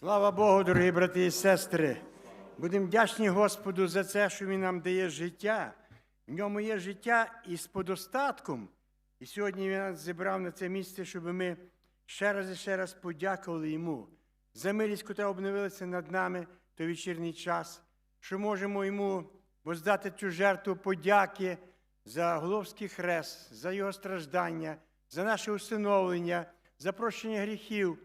Слава Богу, дорогі брати і сестри. Будемо вдячні Господу за це, що Він нам дає життя. В ньому є життя із подостатком. І сьогодні Він нас зібрав на це місце, щоб ми ще раз і ще раз подякували Йому за милість, яка обновилася над нами той вечірній час, що можемо йому воздати цю жертву подяки за Головський хрест, за його страждання, за наше усиновлення, за прощення гріхів.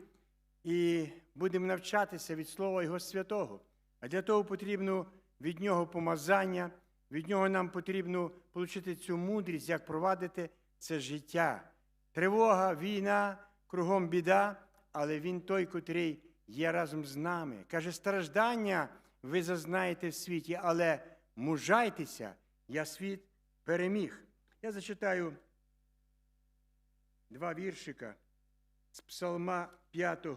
І будемо навчатися від Слова Його Святого. А для того потрібно від Нього помазання, від Нього нам потрібно отримати цю мудрість, як провадити це життя. Тривога, війна, кругом біда, але Він той, котрий є разом з нами. Каже, страждання ви зазнаєте в світі, але мужайтеся, я світ переміг. Я зачитаю два віршика з Псалма 5.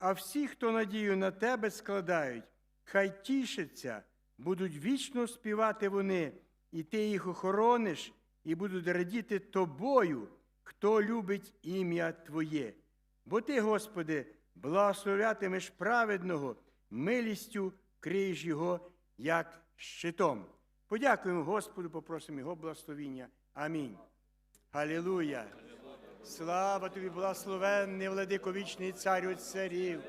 А всі, хто надію на тебе складають, хай тішаться, будуть вічно співати вони, і ти їх охорониш, і будуть радіти тобою, хто любить ім'я Твоє. Бо ти, Господи, благословлятимеш праведного, милістю криєш його, як щитом. Подякуємо Господу, попросимо Його благословіння. Амінь. Халілуя! Слава тобі, благословенний, владико вічний царю царів,